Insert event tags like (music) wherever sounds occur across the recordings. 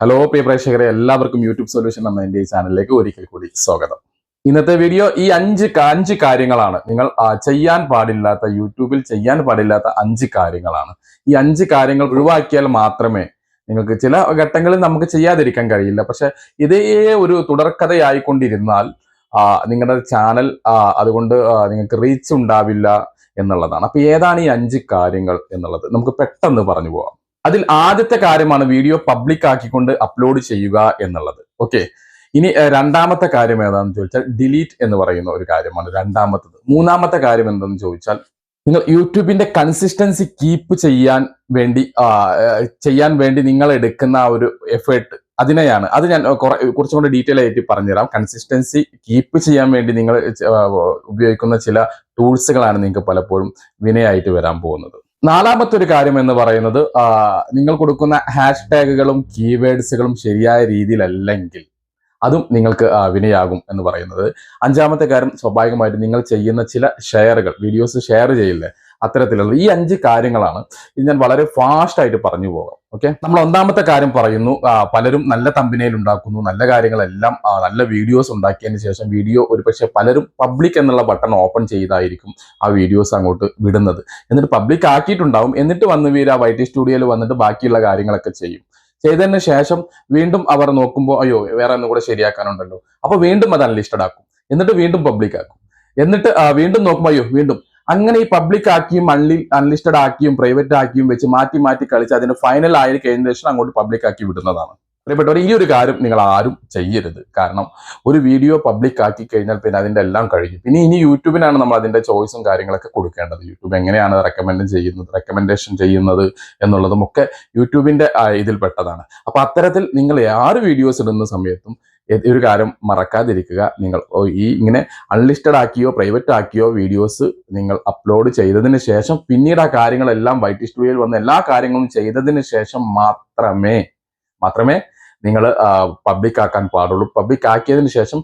Hello പ്രിയ പ്രേക്ഷകരെ എല്ലാവർക്കും YouTube solution എന്ന എന്റെ ഈ ചാനലിലേക്ക് ഒരിക്കൽ കൂടി സ്വാഗതം. ഇന്നത്തെ വീഡിയോ ഈ അഞ്ച് അഞ്ച് കാര്യങ്ങളാണ്. നിങ്ങൾ ചെയ്യാൻ പാടില്ലാത്ത യൂട്യൂബിൽ ചെയ്യാൻ പാടില്ലാത്ത അഞ്ച് കാര്യങ്ങളാണ്. ഈ അഞ്ച് കാര്യങ്ങൾ ഒഴിവാക്കിയാൽ മാത്രമേ നിങ്ങൾക്ക് ചില ഘട്ടങ്ങളിൽ നമുക്ക് ചെയ്യാതിരിക്കാൻ കഴിയില്ല. പക്ഷെ ഇതേ ഒരു തുടർക്കഥയായിക്കൊണ്ടിരുന്നാൽ നിങ്ങളുടെ ചാനൽ അതുകൊണ്ട് നിങ്ങൾക്ക് റീച്ച് ഉണ്ടാവില്ല എന്നുള്ളതാണ്. അപ്പൊ ഏതാണ് ഈ അഞ്ച് കാര്യങ്ങൾ എന്നുള്ളത്? നമുക്ക് പെട്ടെന്ന് പറഞ്ഞു പോവാം. അതിൽ ആദ്യത്തെ കാര്യമാണ് വീഡിയോ പബ്ലിക് ആക്കിക്കൊണ്ട് അപ്ലോഡ് ചെയ്യുക എന്നുള്ളത്. ഓക്കെ ഇനി രണ്ടാമത്തെ കാര്യം ഏതാണെന്ന് ചോദിച്ചാൽ ഡിലീറ്റ് എന്ന് പറയുന്ന ഒരു കാര്യമാണ് രണ്ടാമത്തത്. മൂന്നാമത്തെ കാര്യം എന്തെന്ന് ചോദിച്ചാൽ നിങ്ങൾ യൂട്യൂബിന്റെ കൺസിസ്റ്റൻസി കീപ്പ് ചെയ്യാൻ വേണ്ടി ചെയ്യാൻ വേണ്ടി നിങ്ങൾ എടുക്കുന്ന ആ ഒരു എഫേർട്ട് അതിനെയാണ്. അത് ഞാൻ കുറെ- കുറച്ചും കൂടെ ഡീറ്റെയിൽ ആയിട്ട് പറഞ്ഞുതരാം. കൺസിസ്റ്റൻസി കീപ്പ് ചെയ്യാൻ വേണ്ടി നിങ്ങൾ ഉപയോഗിക്കുന്ന ചില ടൂൾസുകളാണ് നിങ്ങൾക്ക് പലപ്പോഴും വിനയായിട്ട് വരാൻ പോകുന്നത്. നാലാമത്തെ ഒരു കാര്യം എന്ന് പറയുന്നത് നിങ്ങൾ കൊടുക്കുന്ന ഹാഷ് ടാഗുകളും കീവേഡ്സുകളും ശരിയായ രീതിയിലല്ലെങ്കിൽ അതും നിങ്ങൾക്ക് വിനയാകും എന്ന് പറയുന്നത്. അഞ്ചാമത്തെ കാര്യം സ്വാഭാവികമായിട്ട് നിങ്ങൾ ചെയ്യുന്ന ചില ഷെയറുകൾ വീഡിയോസ് ഷെയർ ചെയ്യില്ലേ? അത്തരത്തിലുള്ള ഈ അഞ്ച് കാര്യങ്ങളാണ് ഇത് ഞാൻ വളരെ ഫാസ്റ്റായിട്ട് പറഞ്ഞു പോകാം. ഓക്കെ നമ്മൾ ഒന്നാമത്തെ കാര്യം പറയുന്നു പലരും നല്ല തമ്പിനയിൽ ഉണ്ടാക്കുന്നു നല്ല കാര്യങ്ങളെല്ലാം നല്ല വീഡിയോസ് ഉണ്ടാക്കിയതിന് ശേഷം വീഡിയോ ഒരുപക്ഷെ പലരും പബ്ലിക് എന്നുള്ള ബട്ടൺ ഓപ്പൺ ചെയ്തായിരിക്കും ആ വീഡിയോസ് അങ്ങോട്ട് വിടുന്നത്. എന്നിട്ട് പബ്ലിക് ആക്കിയിട്ടുണ്ടാവും എന്നിട്ട് വന്ന് വീര ആ വൈ ടി സ്റ്റുഡിയോയിൽ വന്നിട്ട് ബാക്കിയുള്ള കാര്യങ്ങളൊക്കെ ചെയ്യും. ചെയ്തതിന് ശേഷം വീണ്ടും അവർ നോക്കുമ്പോൾ അയ്യോ വേറെ ഒന്നും കൂടെ ശരിയാക്കാനുണ്ടല്ലോ. അപ്പോൾ വീണ്ടും അത് അൺലിസ്റ്റഡ് ആക്കും. എന്നിട്ട് വീണ്ടും പബ്ലിക് ആക്കും. എന്നിട്ട് വീണ്ടും നോക്കുമ്പോൾ അയ്യോ വീണ്ടും അങ്ങനെ ഈ പബ്ലിക് ആക്കിയും അൺലി അൺലിസ്റ്റഡ് ആക്കിയും പ്രൈവറ്റ് ആക്കിയും വെച്ച് മാറ്റി മാറ്റി കളിച്ച് അതിന് ഫൈനൽ ആയി കഴിഞ്ഞ ശേഷം അങ്ങോട്ട് പബ്ലിക് ആക്കി വിടുന്നതാണ്. പ്രിയപ്പെട്ടവർ ഈ ഒരു കാര്യം നിങ്ങൾ ആരും ചെയ്യരുത്. കാരണം ഒരു വീഡിയോ പബ്ലിക് ആക്കി കഴിഞ്ഞാൽ പിന്നെ അതിന്റെ എല്ലാം കഴിഞ്ഞു. പിന്നെ ഇനി യൂട്യൂബിനാണ് നമ്മൾ അതിന്റെ ചോയ്സും കാര്യങ്ങളൊക്കെ കൊടുക്കേണ്ടത്. യൂട്യൂബ് എങ്ങനെയാണ് റെക്കമെൻഡ് ചെയ്യുന്നത് റെക്കമെൻഡേഷൻ ചെയ്യുന്നത് എന്നുള്ളതും ഒക്കെ യൂട്യൂബിന്റെ ഇതിൽപ്പെട്ടതാണ്. അപ്പം അത്തരത്തിൽ നിങ്ങൾ ആറ് വീഡിയോസ് ഇടുന്ന സമയത്തും ഒരു കാര്യം മറക്കാതിരിക്കുക. നിങ്ങൾ ഈ ഇങ്ങനെ അൺലിസ്റ്റഡ് ആക്കിയോ പ്രൈവറ്റ് ആക്കിയോ വീഡിയോസ് നിങ്ങൾ അപ്ലോഡ് ചെയ്തതിന് ശേഷം പിന്നീട് ആ കാര്യങ്ങളെല്ലാം വൈറ്റ് സ്റ്റുഡിയോയിൽ വന്ന എല്ലാ കാര്യങ്ങളും ചെയ്തതിന് ശേഷം മാത്രമേ മാത്രമേ നിങ്ങൾ പബ്ലിക് ആക്കാൻ പാടുള്ളൂ. പബ്ലിക് ആക്കിയതിന് ശേഷം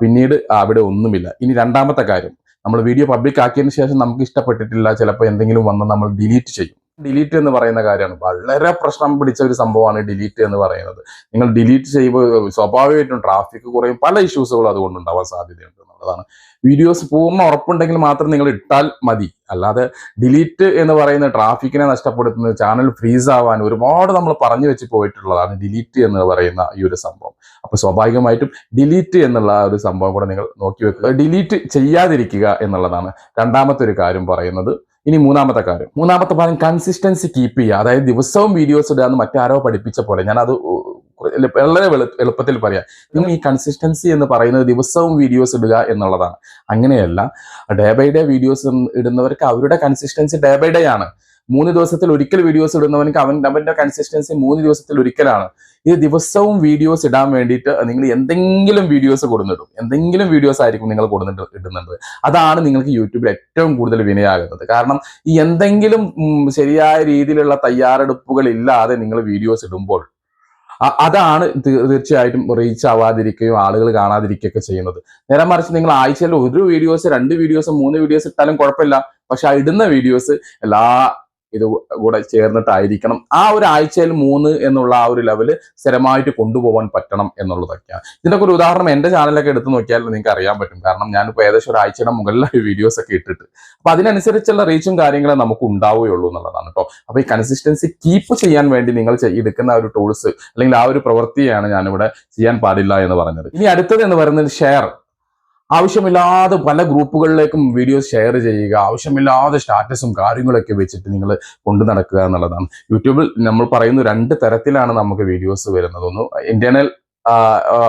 പിന്നീട് അവിടെ ഒന്നുമില്ല. ഇനി രണ്ടാമത്തെ കാര്യം. നമ്മൾ വീഡിയോ പബ്ലിക് ആക്കിയതിന് ശേഷം നമുക്ക് ഇഷ്ടപ്പെട്ടിട്ടില്ല. ചിലപ്പോൾ എന്തെങ്കിലും വന്ന് നമ്മൾ ഡിലീറ്റ് ചെയ്യും. ഡിലീറ്റ് എന്ന് പറയുന്ന കാര്യമാണ്. വളരെ പ്രശ്നം പിടിച്ച ഒരു സംഭവമാണ് ഡിലീറ്റ് എന്ന് പറയുന്നത്. നിങ്ങൾ ഡിലീറ്റ് ചെയ്യുമ്പോൾ സ്വാഭാവികമായിട്ടും ട്രാഫിക് കുറയും. പല ഇഷ്യൂസുകളും അതുകൊണ്ട് ഉണ്ടാവാൻ സാധ്യതയുണ്ട് എന്നുള്ളതാണ്. വീഡിയോസ് പൂർണ ഉറപ്പുണ്ടെങ്കിൽ മാത്രം നിങ്ങൾ ഇട്ടാൽ മതി. അല്ലാതെ ഡിലീറ്റ് എന്ന് പറയുന്ന ട്രാഫിക്കിനെ നഷ്ടപ്പെടുത്തുന്നത് ചാനൽ ഫ്രീസ് ആവാൻ ഒരുപാട് നമ്മൾ പറഞ്ഞു വെച്ച് പോയിട്ടുള്ളതാണ് ഡിലീറ്റ് എന്ന് പറയുന്ന ഈ ഒരു സംഭവം. അപ്പൊ സ്വാഭാവികമായിട്ടും ഡിലീറ്റ് എന്നുള്ള ഒരു സംഭവം കൂടെ നിങ്ങൾ നോക്കി വെക്കുക. ഡിലീറ്റ് ചെയ്യാതിരിക്കുക എന്നുള്ളതാണ് രണ്ടാമത്തെ ഒരു കാര്യം പറയുന്നത്. ഇനി മൂന്നാമത്തെ കാര്യം. മൂന്നാമത്തെ കാര്യം കൺസിസ്റ്റൻസി കീപ്പ് ചെയ്യുക. അതായത് ദിവസവും വീഡിയോസ് ഇടുക എന്ന് മറ്റാരോ പഠിപ്പിച്ച പോലെ. ഞാൻ അത് വളരെ എളുപ്പത്തിൽ പറയാം. നിങ്ങൾ ഈ കൺസിസ്റ്റൻസി എന്ന് പറയുന്നത് ദിവസവും വീഡിയോസ് ഇടുക എന്നുള്ളതാണ്. അങ്ങനെയല്ല. ഡേ ബൈ ഡേ വീഡിയോസ് ഇടുന്നവർക്ക് അവരുടെ കൺസിസ്റ്റൻസി ഡേ ബൈ ഡേ ആണ്. മൂന്ന് ദിവസത്തിൽ ഒരിക്കൽ വീഡിയോസ് ഇടുന്നവനക്ക് അവൻ അവന്റെ കൺസിസ്റ്റൻസി മൂന്ന് ദിവസത്തിൽ ഒരിക്കലാണ്. ഇത് ദിവസവും വീഡിയോസ് ഇടാൻ വേണ്ടിയിട്ട് നിങ്ങൾ എന്തെങ്കിലും വീഡിയോസ് കൊടുത്തിടും. എന്തെങ്കിലും വീഡിയോസ് ആയിരിക്കും നിങ്ങൾ കൊടുത്തിട്ട് ഇടുന്നത്. അതാണ് നിങ്ങൾക്ക് യൂട്യൂബിൽ ഏറ്റവും കൂടുതൽ വിനയാകുന്നത്. കാരണം ഈ എന്തെങ്കിലും ശരിയായ രീതിയിലുള്ള തയ്യാറെടുപ്പുകൾ ഇല്ലാതെ നിങ്ങൾ വീഡിയോസ് ഇടുമ്പോൾ അതാണ് തീർച്ചയായിട്ടും റീച്ച് ആവാതിരിക്കുകയും ആളുകൾ കാണാതിരിക്കുകയൊക്കെ ചെയ്യുന്നത്. നേരെ മറിച്ച് നിങ്ങൾ ആഴ്ചയിൽ ഒരു വീഡിയോസ് രണ്ട് വീഡിയോസ് മൂന്ന് വീഡിയോസ് ഇട്ടാലും കുഴപ്പമില്ല. പക്ഷെ ആ ഇടുന്ന വീഡിയോസ് എല്ലാ ഇത് കൂടെ ചേർന്നിട്ടായിരിക്കണം. ആ ഒരു ആഴ്ചയിൽ മൂന്ന് എന്നുള്ള ആ ഒരു ലെവൽ സ്ഥിരമായിട്ട് കൊണ്ടുപോകാൻ പറ്റണം എന്നുള്ളതൊക്കെയാണ്. ഇതിനൊക്കെ ഒരു ഉദാഹരണം എന്റെ ചാനലൊക്കെ എടുത്ത് നോക്കിയാൽ നിങ്ങൾക്ക് അറിയാൻ പറ്റും. കാരണം ഞാനിപ്പോൾ ഏകദേശം ഒരാഴ്ചയുടെ മുകളിലായി (laughs) വീഡിയോസ് ഒക്കെ ഇട്ടിട്ട്. അപ്പൊ അതിനനുസരിച്ചുള്ള റീച്ചും കാര്യങ്ങളും നമുക്ക് ഉണ്ടാവുകയുള്ളൂ എന്നുള്ളതാണ് കേട്ടോ. അപ്പൊ ഈ കൺസിസ്റ്റൻസി കീപ്പ് ചെയ്യാൻ വേണ്ടി നിങ്ങൾ എടുക്കുന്ന ഒരു ടൂൾസ് അല്ലെങ്കിൽ ആ ഒരു പ്രവൃത്തിയാണ് ഞാനിവിടെ ചെയ്യാൻ പാടില്ല എന്ന് പറഞ്ഞത്. ഇനി അടുത്തത് എന്ന് പറയുന്നത് ഷെയർ ആവശ്യമില്ലാതെ പല ഗ്രൂപ്പുകളിലേക്കും വീഡിയോസ് ഷെയർ ചെയ്യുക ആവശ്യമില്ലാതെ സ്റ്റാറ്റസും കാര്യങ്ങളൊക്കെ വെച്ചിട്ട് നിങ്ങൾ കൊണ്ടു നടക്കുക എന്നുള്ളതാണ്. യൂട്യൂബിൽ നമ്മൾ പറയുന്ന രണ്ട് തരത്തിലാണ് നമുക്ക് വീഡിയോസ് വരുന്നത്. ഒന്ന് ഇന്റേണൽ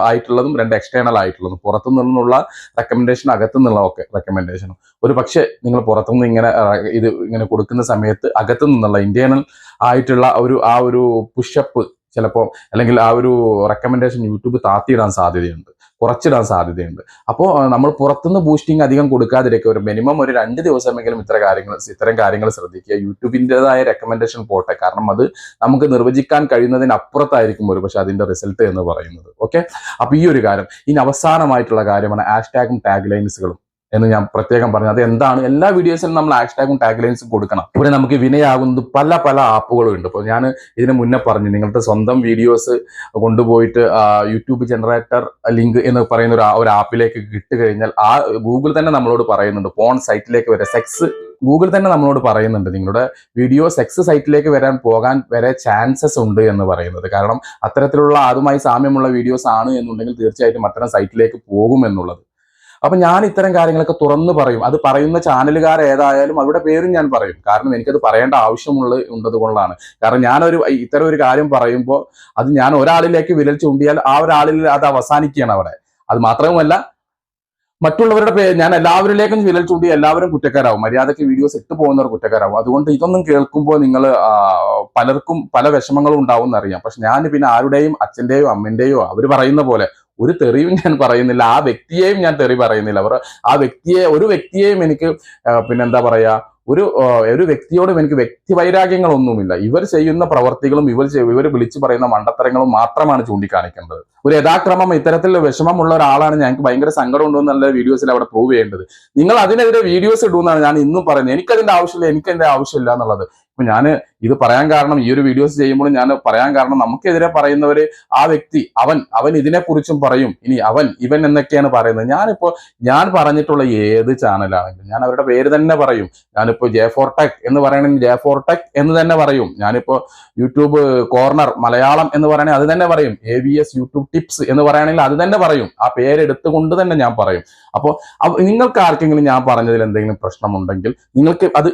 ആയിട്ടുള്ളതും രണ്ട് എക്സ്റ്റേണൽ ആയിട്ടുള്ളതും. പുറത്തു നിന്നുള്ള റെക്കമെൻഡേഷൻ അകത്തു നിന്നുള്ള ഒക്കെ റെക്കമെൻഡേഷനും ഒരു പക്ഷേ നിങ്ങൾ പുറത്തുനിന്ന് ഇങ്ങനെ ഇത് ഇങ്ങനെ കൊടുക്കുന്ന സമയത്ത് അകത്തു നിന്നുള്ള ഇന്റേണൽ ആയിട്ടുള്ള ഒരു ആ ഒരു പുഷപ്പ് ചിലപ്പോൾ അല്ലെങ്കിൽ ആ ഒരു റെക്കമെൻഡേഷൻ യൂട്യൂബ് താത്തിയിടാൻ സാധ്യതയുണ്ട്. കുറച്ചിടാൻ സാധ്യതയുണ്ട്. അപ്പോൾ നമ്മൾ പുറത്തുനിന്ന് ബൂസ്റ്റിംഗ് അധികം കൊടുക്കാതിരിക്കുക. ഒരു മിനിമം ഒരു രണ്ട് ദിവസമെങ്കിലും ഇത്ര കാര്യങ്ങൾ ഇത്തരം കാര്യങ്ങൾ ശ്രദ്ധിക്കുക. യൂട്യൂബിന്റെതായ റെക്കമെൻഡേഷൻ പോട്ടെ. കാരണം അത് നമുക്ക് നിർവചിക്കാൻ കഴിയുന്നതിനപ്പുറത്തായിരിക്കും ഒരു പക്ഷെ അതിന്റെ റിസൾട്ട് എന്ന് പറയുന്നത്. ഓക്കെ അപ്പോൾ ഈ ഒരു കാര്യം. ഇനി അവസാനമായിട്ടുള്ള കാര്യമാണ് ഹാഷ്ടാഗും ടാഗ് ലൈൻസുകളും എന്ന് ഞാൻ പ്രത്യേകം പറഞ്ഞു. അത് എന്താണ്? എല്ലാ വീഡിയോസിലും നമ്മൾ ഹാഷ്ടാഗും ടാഗ് ലൈൻസും കൊടുക്കണം. ഇവിടെ നമുക്ക് വിനയാകുന്നത് പല പല ആപ്പുകളും ഉണ്ട്. ഇപ്പോൾ ഞാൻ ഇതിന് മുന്നേ പറഞ്ഞു നിങ്ങളുടെ സ്വന്തം വീഡിയോസ് കൊണ്ടുപോയിട്ട് യൂട്യൂബ് ജനറേറ്റർ ലിങ്ക് എന്ന് പറയുന്ന ഒരു ഒരു ആപ്പിലേക്ക് കിട്ടുകഴിഞ്ഞാൽ കഴിഞ്ഞാൽ ആ ഗൂഗിൾ തന്നെ നമ്മളോട് പറയുന്നുണ്ട്. പോൺ സൈറ്റിലേക്ക് വരെ സെക്സ് ഗൂഗിൾ തന്നെ നമ്മളോട് പറയുന്നുണ്ട്. നിങ്ങളുടെ വീഡിയോ സെക്സ് സൈറ്റിലേക്ക് വരാൻ പോകാൻ വരെ ചാൻസസ് ഉണ്ട് എന്ന് പറയുന്നത്. കാരണം അത്തരത്തിലുള്ള അതുമായി സാമ്യമുള്ള വീഡിയോസ് ആണ് എന്നുണ്ടെങ്കിൽ തീർച്ചയായിട്ടും അത്തരം സൈറ്റിലേക്ക് പോകും എന്നുള്ളത്. അപ്പൊ ഞാൻ ഇത്തരം കാര്യങ്ങളൊക്കെ തുറന്നു പറയും. അത് പറയുന്ന ചാനലുകാർ ഏതായാലും അവരുടെ പേരും ഞാൻ പറയും. കാരണം എനിക്കത് പറയേണ്ട ആവശ്യമുള്ള ഉണ്ടത് കൊണ്ടാണ് കാരണം ഞാനൊരു ഇത്തരം ഒരു കാര്യം പറയുമ്പോൾ അത് ഞാൻ ഒരാളിലേക്ക് വിരൽ ചൂണ്ടിയാൽ ആ ഒരാളിൽ അത് അവസാനിക്കുകയാണ് അവിടെ. അത് മാത്രവുമല്ല മറ്റുള്ളവരുടെ പേര് ഞാൻ എല്ലാവരിലേക്കും വിരൽ ചൂണ്ടി എല്ലാവരും കുറ്റക്കാരാവും. മര്യാദയ്ക്ക് വീഡിയോസ് ഇട്ട് പോകുന്നവർ കുറ്റക്കാരാവും. അതുകൊണ്ട് ഇതൊന്നും കേൾക്കുമ്പോൾ നിങ്ങൾ പലർക്കും പല വിഷമങ്ങളും ഉണ്ടാവും എന്നറിയാം. പക്ഷെ ഞാൻ പിന്നെ ആരുടെയും അച്ഛന്റെയോ അമ്മന്റെയോ അവർ പറയുന്ന പോലെ ഒരു തെറിയും ഞാൻ പറയുന്നില്ല. ആ വ്യക്തിയെയും ഞാൻ തെറി പറയുന്നില്ല. അവർ ആ വ്യക്തിയെ ഒരു വ്യക്തിയെയും എനിക്ക് പിന്നെ പിന്നെന്താ പറയാ ഒരു ഒരു വ്യക്തിയോടും എനിക്ക് വ്യക്തി വൈരാഗ്യങ്ങളൊന്നുമില്ല. ഇവർ ചെയ്യുന്ന പ്രവർത്തികളും ഇവർ ഇവർ വിളിച്ചു പറയുന്ന മണ്ടത്തരങ്ങളും മാത്രമാണ് ചൂണ്ടിക്കാണിക്കേണ്ടത്. ഒരു യഥാക്രമം ഇത്തരത്തിൽ വിഷമമുള്ള ഒരാളാണ് ഞങ്ങൾക്ക് ഭയങ്കര സങ്കടം ഉണ്ടെന്നുള്ള വീഡിയോസിൽ അവിടെ പ്രൂവ് ചെയ്യേണ്ടത്. നിങ്ങൾ അതിനെതിരെ വീഡിയോസ് ഇടുമെന്നാണ് ഞാൻ ഇന്നും പറയുന്നത്. എനിക്കതിന്റെ ആവശ്യമില്ല എനിക്കതിന്റെ ആവശ്യമില്ല എന്നുള്ളത്. ഇപ്പൊ ഞാൻ ഇത് പറയാൻ കാരണം ഈ ഒരു വീഡിയോസ് ചെയ്യുമ്പോൾ ഞാൻ പറയാൻ കാരണം നമുക്കെതിരെ പറയുന്നവര് ആ വ്യക്തി അവൻ അവൻ ഇതിനെക്കുറിച്ചും പറയും. ഇനി അവൻ ഇവൻ എന്നൊക്കെയാണ് പറയുന്നത്. ഞാനിപ്പോ ഞാൻ പറഞ്ഞിട്ടുള്ള ഏത് ചാനലാണെങ്കിലും ഞാൻ അവരുടെ പേര് തന്നെ പറയും. ഞാനിപ്പോ ജെ ഫോർ ടെക് എന്ന് പറയണെങ്കിൽ ജെ ഫോർ ടെക് എന്ന് തന്നെ പറയും. ഞാനിപ്പോ യൂട്യൂബ് കോർണർ മലയാളം എന്ന് പറയുകയാണെങ്കിൽ അത് തന്നെ പറയും. A V S YouTube tips എന്ന് പറയുകയാണെങ്കിൽ അത് തന്നെ പറയും. ആ പേരെടുത്തുകൊണ്ട് തന്നെ ഞാൻ പറയും. അപ്പോൾ നിങ്ങൾക്ക് ആർക്കെങ്കിലും ഞാൻ പറഞ്ഞതിൽ എന്തെങ്കിലും പ്രശ്നമുണ്ടെങ്കിൽ നിങ്ങൾക്ക് അത്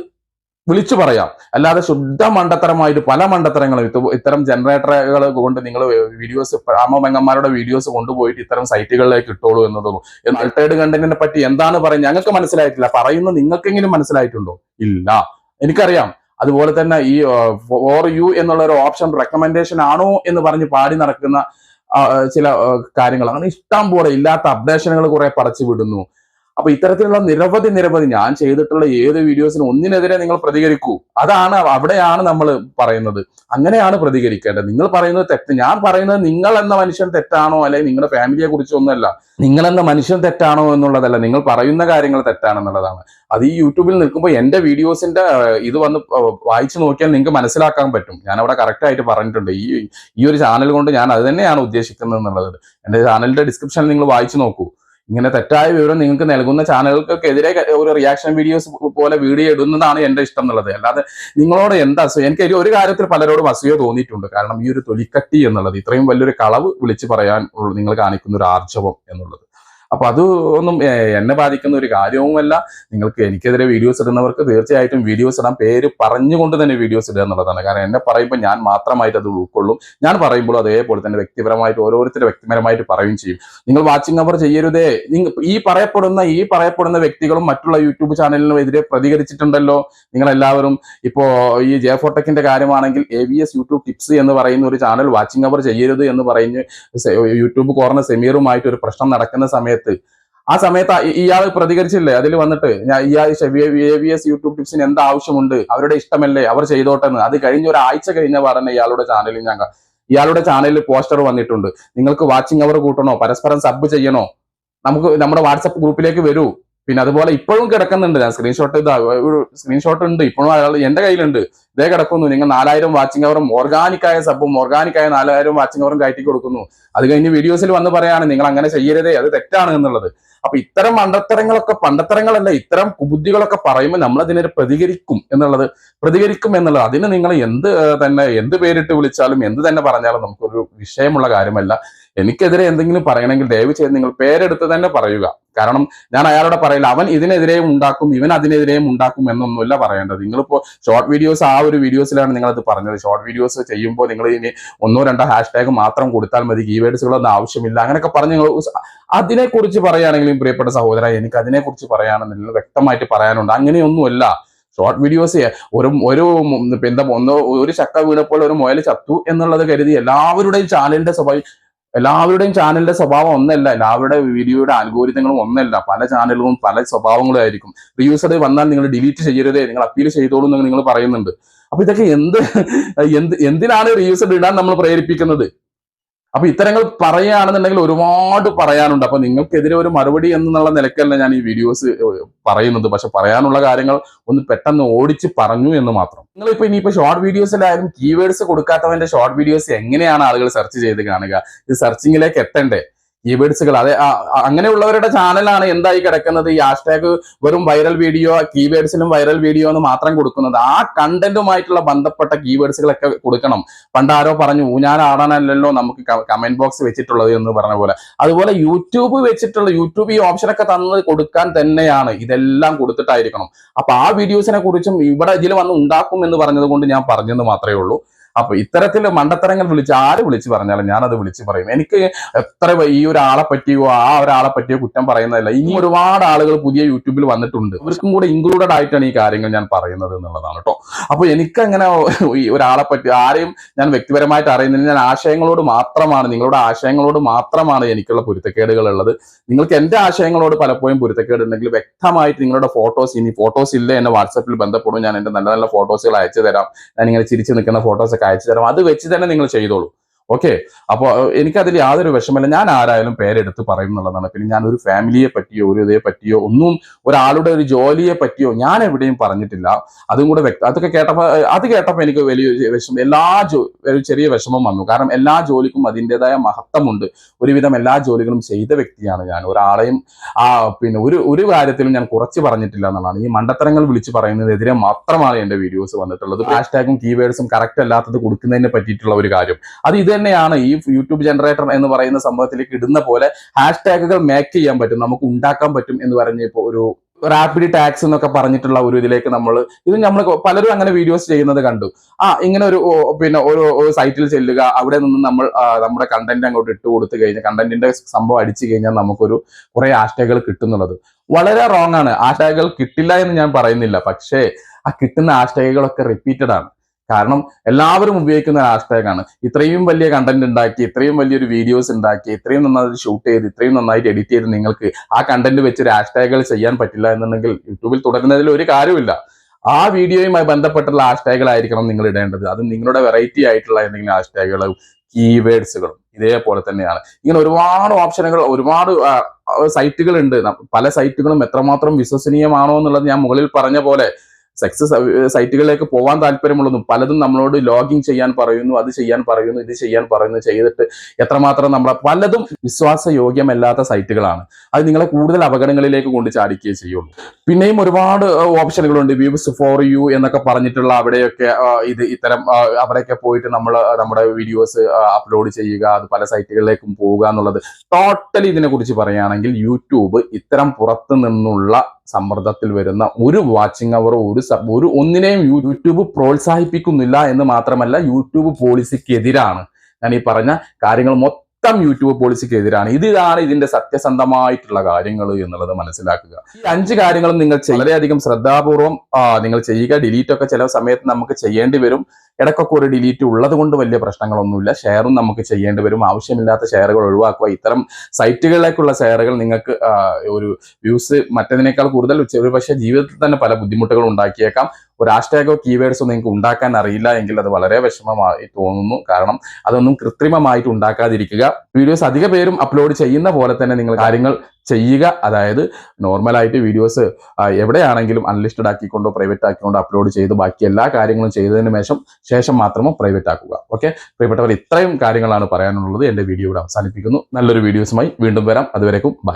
വിളിച്ചു പറയാം. അല്ലാതെ ശുദ്ധ മണ്ടത്തരമായിട്ട് പല മണ്ടത്തരങ്ങളും ഇത് ഇത്തരം ജനറേറ്ററുകൾ കൊണ്ട് നിങ്ങൾ വീഡിയോസ് അമ്മമെങ്ങന്മാരുടെ വീഡിയോസ് കൊണ്ടുപോയിട്ട് ഇത്തരം സൈറ്റുകളിലേക്ക് ഇട്ടോളൂ എന്നതുള്ളൂ. അൾട്ടേഡ് കണ്ടന്റിനെ പറ്റി എന്താണ് പറയുന്നത്? ഞങ്ങൾക്ക് മനസ്സിലായിട്ടില്ല. പറയുന്നത് നിങ്ങൾക്കെങ്കിലും മനസ്സിലായിട്ടുണ്ടോ? ഇല്ല. എനിക്കറിയാം. അതുപോലെ തന്നെ ഈ ഫോർ യു എന്നുള്ള ഒരു ഓപ്ഷൻ റെക്കമെൻഡേഷൻ ആണോ എന്ന് പറഞ്ഞ് പാടി നടക്കുന്ന ചില കാര്യങ്ങൾ. അങ്ങനെ ഇഷ്ടം പോലെ ഇല്ലാത്ത അപ്ഡേഷനുകൾ കുറെ പടച്ചു വിടുന്നു. അപ്പൊ ഇത്തരത്തിലുള്ള നിരവധി നിരവധി ഞാൻ ചെയ്തിട്ടുള്ള ഏത് വീഡിയോസിനും ഒന്നിനെതിരെ നിങ്ങൾ പ്രതികരിക്കൂ. അതാണ് അവിടെയാണ് നമ്മൾ പറയുന്നത്. അങ്ങനെയാണ് പ്രതികരിക്കേണ്ടത്. നിങ്ങൾ പറയുന്നത് തെറ്റ്. ഞാൻ പറയുന്നത് നിങ്ങൾ എന്ന മനുഷ്യൻ തെറ്റാണോ? അല്ലെങ്കിൽ നിങ്ങളുടെ ഫാമിലിയെ കുറിച്ചൊന്നുമല്ല നിങ്ങൾ എന്ന മനുഷ്യൻ തെറ്റാണോ എന്നുള്ളതല്ല. നിങ്ങൾ പറയുന്ന കാര്യങ്ങൾ തെറ്റാണെന്നുള്ളതാണ്. അത് ഈ യൂട്യൂബിൽ നിൽക്കുമ്പോൾ എന്റെ വീഡിയോസിന്റെ ഇത് വന്ന് വായിച്ചു നോക്കിയാൽ നിങ്ങൾക്ക് മനസ്സിലാക്കാൻ പറ്റും. ഞാൻ അവിടെ കറക്റ്റ് ആയിട്ട് പറഞ്ഞിട്ടുണ്ട്. ഈ ഈ ഒരു ചാനൽ കൊണ്ട് ഞാൻ അത് തന്നെയാണ് ഉദ്ദേശിക്കുന്നത് എന്നുള്ളത് എന്റെ ചാനലിന്റെ ഡിസ്ക്രിപ്ഷനിൽ നിങ്ങൾ വായിച്ചു നോക്കൂ. ഇങ്ങനെ തെറ്റായ വിവരം നിങ്ങൾക്ക് നൽകുന്ന ചാനലുകൾക്കെതിരെ ഒരു റിയാക്ഷൻ വീഡിയോസ് പോലെ വീഡിയോ ഇടുന്നതാണ് എന്റെ ഇഷ്ടം എന്നുള്ളത്. അല്ലാതെ നിങ്ങളോട് എന്താ അസൂയ എനിക്ക് ഒരു- കാര്യത്തിൽ പലരോടും അസൂയ തോന്നിയിട്ടുണ്ട്. കാരണം ഈ ഒരു തൊലിക്കട്ടി എന്നുള്ളത് ഇത്രയും വലിയൊരു കളവ് വിളിച്ചു പറയാൻ നിങ്ങൾ കാണിക്കുന്ന ഒരു ആർജവം എന്നുള്ളത്. അപ്പൊ അത് ഒന്നും എന്നെ ബാധിക്കുന്ന ഒരു കാര്യവുമല്ല. നിങ്ങൾക്ക് എനിക്കെതിരെ വീഡിയോസ് ഇടുന്നവർക്ക് തീർച്ചയായിട്ടും വീഡിയോസ് ഇടാൻ പേര് പറഞ്ഞുകൊണ്ട് തന്നെ വീഡിയോസ് ഇടുക എന്നുള്ളതാണ്. കാരണം എന്നെ പറയുമ്പോൾ ഞാൻ മാത്രമായിട്ട് അത് ഉൾക്കൊള്ളും. ഞാൻ പറയുമ്പോൾ അതേപോലെ തന്നെ വ്യക്തിപരമായിട്ട് ഓരോരുത്തരുടെ വ്യക്തിപരമായിട്ട് പറയുകയും ചെയ്യും. നിങ്ങൾ വാച്ചിങ് അവർ ചെയ്യരുതേ. നിങ്ങൾ ഈ പറയപ്പെടുന്ന ഈ പറയപ്പെടുന്ന വ്യക്തികളും മറ്റുള്ള യൂട്യൂബ് ചാനലിനും എതിരെ പ്രതികരിച്ചിട്ടുണ്ടല്ലോ. നിങ്ങൾ എല്ലാവരും ഇപ്പോ ഈ ജെ ഫോട്ടക്കിന്റെ കാര്യമാണെങ്കിൽ A V S YouTube tips എന്ന് പറയുന്ന ഒരു ചാനൽ വാച്ചിങ് അവർ ചെയ്യരുത് എന്ന് പറഞ്ഞ് യൂട്യൂബ് കോർണർ സെമീറുമായിട്ട് ഒരു പ്രശ്നം നടക്കുന്ന സമയത്ത് ആ സമയത്ത് ആ- ഇയാൾ പ്രതികരിച്ചില്ലേ? അതിൽ വന്നിട്ട് ഞാൻ ഇയാൾ എസ് യൂട്യൂബ് ടിപ്സിന് എന്ത് ആവശ്യമുണ്ട്? അവരുടെ ഇഷ്ടമല്ലേ? അവർ ചെയ്തോട്ടെന്ന്. അത് കഴിഞ്ഞ ഒരാഴ്ച കഴിഞ്ഞ പാടന്നെ ഇയാളുടെ ചാനലിൽ ഞാൻ ഇയാളുടെ ചാനലിൽ പോസ്റ്റർ വന്നിട്ടുണ്ട്. നിങ്ങൾക്ക് വാച്ചിങ് അവർ കൂട്ടണോ? പരസ്പരം സബ് ചെയ്യണോ? നമുക്ക് നമ്മുടെ വാട്സപ്പ് ഗ്രൂപ്പിലേക്ക് വരൂ. പിന്നെ അതുപോലെ ഇപ്പോഴും കിടക്കുന്നുണ്ട്. ഞാൻ സ്ക്രീൻഷോട്ട് ഇതാ ഒരു സ്ക്രീൻഷോട്ട് ഉണ്ട്. ഇപ്പോഴും അയാൾ എന്റെ കയ്യിലുണ്ട്. ഇതേ കിടക്കുന്നു. നിങ്ങൾ നാലായിരം വാച്ചിങ് അവറും ഓർഗാനിക്കായ സബും ഓർഗാനിക്കായ നാലായിരം വാച്ചിങ് അവറും കയറ്റി കൊടുക്കുന്നു. അത് കഴിഞ്ഞ് വീഡിയോസിൽ വന്ന് പറയാണ് നിങ്ങൾ അങ്ങനെ ചെയ്യരുതേ അത് തെറ്റാണ് എന്നുള്ളത്. അപ്പൊ ഇത്തരം മണ്ടത്തരങ്ങളൊക്കെ പണ്ടത്തരങ്ങളല്ല ഇത്തരം കുബുദ്ധികളൊക്കെ പറയുമ്പോൾ നമ്മൾ അതിനെ പ്രതികരിക്കും എന്നുള്ളത് പ്രതികരിക്കും എന്നുള്ളത്. അതിന് നിങ്ങൾ എന്ത് തന്നെ എന്ത് പേരിട്ട് വിളിച്ചാലും എന്ത് തന്നെ പറഞ്ഞാലും നമുക്കൊരു വിഷയമുള്ള കാര്യമല്ല. എനിക്കെതിരെ എന്തെങ്കിലും പറയണമെങ്കിൽ ദയവ് ചെയ്ത് നിങ്ങൾ പേരെടുത്ത് തന്നെ പറയുക. കാരണം ഞാൻ അയാളോട് പറയില്ല അവൻ ഇതിനെതിരെയും ഉണ്ടാക്കും ഇവൻ അതിനെതിരെയും ഉണ്ടാക്കും എന്നൊന്നുമില്ല പറയേണ്ടത്. നിങ്ങളിപ്പോ ഷോർട്ട് വീഡിയോസ് ആ ഒരു വീഡിയോസിലാണ് നിങ്ങളത് പറഞ്ഞത്. ഷോർട്ട് വീഡിയോസ് ചെയ്യുമ്പോൾ നിങ്ങൾ ഇനി ഒന്നോ രണ്ടോ ഹാഷ്ടാഗ് മാത്രം കൊടുത്താൽ മതി കീവേഡ്സുകളൊന്നും ആവശ്യമില്ല. അങ്ങനെയൊക്കെ പറഞ്ഞ് അതിനെക്കുറിച്ച് പറയുകയാണെങ്കിലും പ്രിയപ്പെട്ട സഹോദര എനിക്ക് അതിനെക്കുറിച്ച് പറയാണെന്നില്ല വ്യക്തമായിട്ട് പറയാനുണ്ട്. അങ്ങനെയൊന്നുമല്ല. ഷോർട്ട് വീഡിയോസ് ഒരു ഒരു എന്താ ഒന്ന് ഒരു ചക്ക വീണപ്പോൾ ഒരു മുയൽ ചത്തു എന്നുള്ളത് കരുതി എല്ലാവരുടെയും ചാനലിന്റെ സ്വഭാവം എല്ലാവരുടെയും ചാനലിന്റെ സ്വഭാവം ഒന്നല്ല. എല്ലാവരുടെ വീഡിയോയുടെ ആൽഗോരിതങ്ങളും ഒന്നല്ല. പല ചാനലുകളും പല സ്വഭാവങ്ങളും ആയിരിക്കും. റിയൂസർ വന്നാൽ നിങ്ങൾ ഡിലീറ്റ് ചെയ്യരുതേ. നിങ്ങൾ അപ്പീൽ ചെയ്തോളൂ എന്ന് നിങ്ങൾ പറയുന്നുണ്ട്. അപ്പൊ ഇതൊക്കെ എന്ത് എന്ത് എന്തിനാണ് റിയൂസർ ഇടാൻ നമ്മൾ പ്രേരിപ്പിക്കുന്നത്? അപ്പൊ ഇത്തരങ്ങൾ പറയുകയാണെന്നുണ്ടെങ്കിൽ ഒരുപാട് പറയാനുണ്ട്. അപ്പൊ നിങ്ങൾക്കെതിരെ ഒരു മറുപടി എന്നുള്ള നിലക്കല്ല ഞാൻ ഈ വീഡിയോസ് പറയുന്നത്. പക്ഷെ പറയാനുള്ള കാര്യങ്ങൾ ഒന്ന് പെട്ടെന്ന് ഓടിച്ച് പറഞ്ഞു എന്ന് മാത്രം. നിങ്ങൾ ഇപ്പൊ ഇനിയിപ്പോ ഷോർട്ട് വീഡിയോസിലായാലും കീവേഡ്സ് കൊടുക്കാത്തവന്റെ ഷോർട്ട് വീഡിയോസ് എങ്ങനെയാണ് ആളുകൾ സെർച്ച് ചെയ്ത് കാണുക? ഇത് സെർച്ചിങ്ങിലേക്ക് എത്തണ്ടേ? കീവേഡ്സുകൾ അതെ അങ്ങനെയുള്ളവരുടെ ചാനലാണ് എന്തായി കിടക്കുന്നത്? ഈ ഹാഷ്ടാഗ് വെറും വൈറൽ വീഡിയോ കീവേഡ്സിലും വൈറൽ വീഡിയോ എന്ന് മാത്രം കൊടുക്കുന്നത്. ആ കണ്ടന്റുമായിട്ടുള്ള ബന്ധപ്പെട്ട കീവേഡ്സുകളൊക്കെ കൊടുക്കണം. പണ്ട് ആരോ പറഞ്ഞു ഊഞ്ഞാൻ ആടാനല്ലല്ലോ നമുക്ക് കമന്റ് ബോക്സ് വെച്ചിട്ടുള്ളത് എന്ന് പറഞ്ഞ പോലെ. അതുപോലെ യൂട്യൂബ് വെച്ചിട്ടുള്ള യൂട്യൂബ് ഈ ഓപ്ഷനൊക്കെ തന്നത് കൊടുക്കാൻ തന്നെയാണ്. ഇതെല്ലാം കൊടുത്തിട്ടായിരിക്കണം. അപ്പൊ ആ വീഡിയോസിനെ കുറിച്ചും ഇവിടെ ഇതിൽ വന്ന് ഉണ്ടാക്കും എന്ന് പറഞ്ഞത് കൊണ്ട് ഞാൻ പറഞ്ഞെന്ന് മാത്രമേ ഉള്ളൂ. അപ്പൊ ഇത്തരത്തിൽ മണ്ടത്തരങ്ങൾ വിളിച്ച് ആര് വിളിച്ച് പറഞ്ഞാലും ഞാനത് വിളിച്ച് പറയും. എനിക്ക് എത്ര ഈ ഒരാളെ പറ്റിയോ ആ ഒരാളെ പറ്റിയോ കുറ്റം പറയുന്നതല്ല. ഇനി ഒരുപാട് ആളുകൾ പുതിയ യൂട്യൂബിൽ വന്നിട്ടുണ്ട്. ഇവർക്കും കൂടെ ഇൻക്ലൂഡഡ് ആയിട്ടാണ് ഈ കാര്യങ്ങൾ ഞാൻ പറയുന്നത് എന്നുള്ളതാണ് കേട്ടോ അപ്പൊ എനിക്കങ്ങനെ ഈ ഒരാളെ പറ്റി ആരെയും ഞാൻ വ്യക്തിപരമായിട്ട് അറിയുന്നില്ല. ഞാൻ ആശയങ്ങളോട് മാത്രമാണ് നിങ്ങളുടെ ആശയങ്ങളോട് മാത്രമാണ് എനിക്കുള്ള പൊരുത്തക്കേടുകൾ ഉള്ളത് നിങ്ങൾക്ക് എന്റെ ആശയങ്ങളോട് പലപ്പോഴും പൊരുത്തക്കേട് ഉണ്ടെങ്കിൽ വ്യക്തമായിട്ട് നിങ്ങളുടെ ഫോട്ടോസ് ഇനി ഫോട്ടോസ് ഇല്ല എന്നെ വാട്സപ്പിൽ ബന്ധപ്പെടും. ഞാൻ എന്റെ നല്ല നല്ല ഫോട്ടോസുകൾ അയച്ചു തരാം. ഞാൻ ഇങ്ങനെ ചിരിച്ചു നിൽക്കുന്ന ഫോട്ടോസ് ഒക്കെ അയച്ചു തരാം അത് വെച്ച് തന്നെ നിങ്ങൾ ചെയ്തോളൂ. ഓക്കെ അപ്പോൾ എനിക്കതിൽ യാതൊരു വിഷമല്ല ഞാൻ ആരായാലും പേരെടുത്ത് പറയും എന്നുള്ളതാണ്. പിന്നെ ഞാൻ ഒരു ഫാമിലിയെ പറ്റിയോ ഒരു ഇതേ പറ്റിയോ ഒന്നും ഒരാളുടെ ഒരു ജോലിയെ പറ്റിയോ ഞാൻ എവിടെയും പറഞ്ഞിട്ടില്ല. അതും കൂടെ അതൊക്കെ കേട്ടപ്പോൾ അത് കേട്ടപ്പോൾ എനിക്ക് വലിയ വിഷമം എല്ലാ ജോ ഒരു ചെറിയ വിഷമം വന്നു. കാരണം എല്ലാ ജോലിക്കും അതിന്റെതായ മഹത്വമുണ്ട്. ഒരുവിധം എല്ലാ ജോലികളും ചെയ്ത വ്യക്തിയാണ് ഞാൻ. ഒരാളെയും ആ പിന്നെ ഒരു ഒരു കാര്യത്തിലും ഞാൻ കുറച്ച് പറഞ്ഞിട്ടില്ല എന്നുള്ളതാണ്. ഈ മണ്ടത്തരങ്ങൾ വിളിച്ച് പറയുന്നതിനെതിരെ മാത്രമാണ് എന്റെ വീഡിയോസ് വന്നിട്ടുള്ളത്. ഹാഷ്ടാഗും കീവേഡ്സും കറക്റ്റ് അല്ലാത്തത് കൊടുക്കുന്നതിനെ പറ്റിയിട്ടുള്ള ഒരു കാര്യം. അത് ഇത് തന്നെയാണ് ഈ യൂട്യൂബ് ജനറേറ്റർ എന്ന് പറയുന്ന സംഭവത്തിലേക്ക് ഇടുന്ന പോലെ ഹാഷ്ടാഗുകൾ മേക്ക് ചെയ്യാൻ പറ്റും നമുക്ക് ഉണ്ടാക്കാൻ പറ്റും എന്ന് പറഞ്ഞ ഇപ്പോൾ ഒരു റാപ്പിഡ് ടാക്സ് എന്നൊക്കെ പറഞ്ഞിട്ടുള്ള ഒരു ഇതിലേക്ക് നമ്മൾ ഇത് നമ്മൾ പലരും അങ്ങനെ വീഡിയോസ് ചെയ്യുന്നത് കണ്ടു. ആ ഇങ്ങനെ ഒരു പിന്നെ ഒരു സൈറ്റിൽ ചെല്ലുക അവിടെ നിന്ന് നമ്മൾ നമ്മുടെ കണ്ടന്റ് അങ്ങോട്ട് ഇട്ട് കൊടുത്തു കഴിഞ്ഞാൽ കണ്ടന്റിന്റെ സംഭവം അടിച്ചു കഴിഞ്ഞാൽ നമുക്കൊരു കുറെ ഹാഷ്ടാഗുകൾ കിട്ടുന്നുള്ളത്. വളരെ റോങ് ആണ്. ഹാഷ്ടാഗുകൾ കിട്ടില്ല എന്ന് ഞാൻ പറയുന്നില്ല. പക്ഷേ ആ കിട്ടുന്ന ഹാഷ്ടാഗുകളൊക്കെ റിപ്പീറ്റഡ് ആണ്. കാരണം എല്ലാവരും ഉപയോഗിക്കുന്ന ഹാഷ്ടാഗ് ആണ്. ഇത്രയും വലിയ കണ്ടന്റ് ഉണ്ടാക്കി ഇത്രയും വലിയൊരു വീഡിയോസ് ഉണ്ടാക്കി ഇത്രയും നന്നായിട്ട് ഷൂട്ട് ചെയ്ത് ഇത്രയും നന്നായിട്ട് എഡിറ്റ് ചെയ്ത് നിങ്ങൾക്ക് ആ കണ്ടന്റ് വെച്ച് ഒരു ഹാഷ്ടാഗുകൾ ചെയ്യാൻ പറ്റില്ല എന്നുണ്ടെങ്കിൽ യൂട്യൂബിൽ തുടരുന്നതിൽ ഒരു കാര്യമില്ല ആ വീഡിയോയുമായി ബന്ധപ്പെട്ടുള്ള ഹാഷ്ടാഗുകളായിരിക്കണം നിങ്ങൾ ഇടേണ്ടത്. അത് നിങ്ങളുടെ വെറൈറ്റി ആയിട്ടുള്ള എന്തെങ്കിലും ഹാഷ്ടാഗുകളും കീവേഡ്സുകളും ഇതേപോലെ തന്നെയാണ്. ഇങ്ങനെ ഒരുപാട് ഓപ്ഷനുകൾ ഒരുപാട് സൈറ്റുകൾ ഉണ്ട്. പല സൈറ്റുകളും എത്രമാത്രം വിശ്വസനീയമാണോ എന്നുള്ളത് ഞാൻ മുകളിൽ പറഞ്ഞ പോലെ സെക്സ് സൈറ്റുകളിലേക്ക് പോകാൻ താല്പര്യമുള്ളതും പലതും നമ്മളോട് ലോഗിൻ ചെയ്യാൻ പറയുന്നു അത് ചെയ്യാൻ പറയുന്നു ഇത് ചെയ്യാൻ പറയുന്നു ചെയ്തിട്ട് എത്രമാത്രം നമ്മളെ പലതും വിശ്വാസയോഗ്യമല്ലാത്ത സൈറ്റുകളാണ് അത് നിങ്ങളെ കൂടുതൽ അപകടങ്ങളിലേക്ക് കൊണ്ട് ചാടിക്കുകയേ ചെയ്യുള്ളൂ. പിന്നെയും ഒരുപാട് ഓപ്ഷനുകളുണ്ട് വ്യൂസ് ഫോർ യു എന്നൊക്കെ പറഞ്ഞിട്ടുള്ള അവിടെയൊക്കെ ഇത് ഇത്തരം അവിടെയൊക്കെ പോയിട്ട് നമ്മൾ നമ്മുടെ വീഡിയോസ് അപ്ലോഡ് ചെയ്യുക അത് പല സൈറ്റുകളിലേക്കും പോവുക എന്നുള്ളത് ടോട്ടലി ഇതിനെ കുറിച്ച് പറയുകയാണെങ്കിൽ യൂട്യൂബ് ഇത്തരം പുറത്തു നിന്നുള്ള സമ്മർദ്ദത്തിൽ വരുന്ന ഒരു വാച്ചിങ് അവറോ ഒരു ഒരു ഒന്നിനെയും യൂട്യൂബ് പ്രോത്സാഹിപ്പിക്കുന്നില്ല എന്ന് മാത്രമല്ല യൂട്യൂബ് പോളിസിക്ക് എതിരാണ് ഞാൻ ഈ പറഞ്ഞ കാര്യങ്ങൾ മൊത്തം യൂട്യൂബ് പോളിസിക്ക് എതിരാണ് ഇതാണ് ഇതിന്റെ സത്യസന്ധമായിട്ടുള്ള കാര്യങ്ങൾ എന്നുള്ളത് മനസ്സിലാക്കുക. ഈ അഞ്ച് കാര്യങ്ങളും നിങ്ങൾ വളരെയധികം ശ്രദ്ധാപൂർവം നിങ്ങൾ ചെയ്യുക. ഡിലീറ്റ് ഒക്കെ ചില സമയത്ത് നമുക്ക് ചെയ്യേണ്ടി വരും. ഇടയ്ക്കൊക്കെ ഒരു ഡിലീറ്റ് ഉള്ളത് കൊണ്ട് വലിയ പ്രശ്നങ്ങളൊന്നുമില്ല. ഷെയറും നമുക്ക് ചെയ്യേണ്ടി വരും. ആവശ്യമില്ലാത്ത ഷെയറുകൾ ഒഴിവാക്കുക. ഇത്തരം സൈറ്റുകളിലേക്കുള്ള ഷെയറുകൾ നിങ്ങൾക്ക് ഒരു വ്യൂസ് മറ്റതിനേക്കാൾ കൂടുതൽ ഒരു പക്ഷേ ജീവിതത്തിൽ തന്നെ പല ബുദ്ധിമുട്ടുകൾ ഉണ്ടാക്കിയേക്കാം. ഒരു ഹാഷ്ടാഗോ കീവേഡ്സോ നിങ്ങൾക്ക് ഉണ്ടാക്കാൻ അറിയില്ല എങ്കിൽ അത് വളരെ വിഷമമായി തോന്നുന്നു. കാരണം അതൊന്നും കൃത്രിമമായിട്ട് ഉണ്ടാക്കാതിരിക്കുക. വീഡിയോസ് അധിക പേരും അപ്ലോഡ് ചെയ്യുന്ന പോലെ തന്നെ നിങ്ങൾ കാര്യങ്ങൾ ചെയ്യുക. അതായത് നോർമലായിട്ട് വീഡിയോസ് എവിടെയാണെങ്കിലും അൺലിസ്റ്റഡ് ആക്കിക്കൊണ്ടോ പ്രൈവറ്റ് ആക്കിക്കൊണ്ടോ അപ്ലോഡ് ചെയ്ത് ബാക്കി എല്ലാ കാര്യങ്ങളും ചെയ്തതിന് ശേഷം ശേഷം മാത്രമോ പ്രൈവറ്റ് ആക്കുക. ഓക്കെ പ്രിയപ്പെട്ടവർ ഇത്രയും കാര്യങ്ങളാണ് പറയാനുള്ളത്. എന്റെ വീഡിയോ ഇവിടെ അവസാനിപ്പിക്കുന്നു. നല്ലൊരു വീഡിയോസുമായി വീണ്ടും വരാം. അതുവരേക്കും ബൈ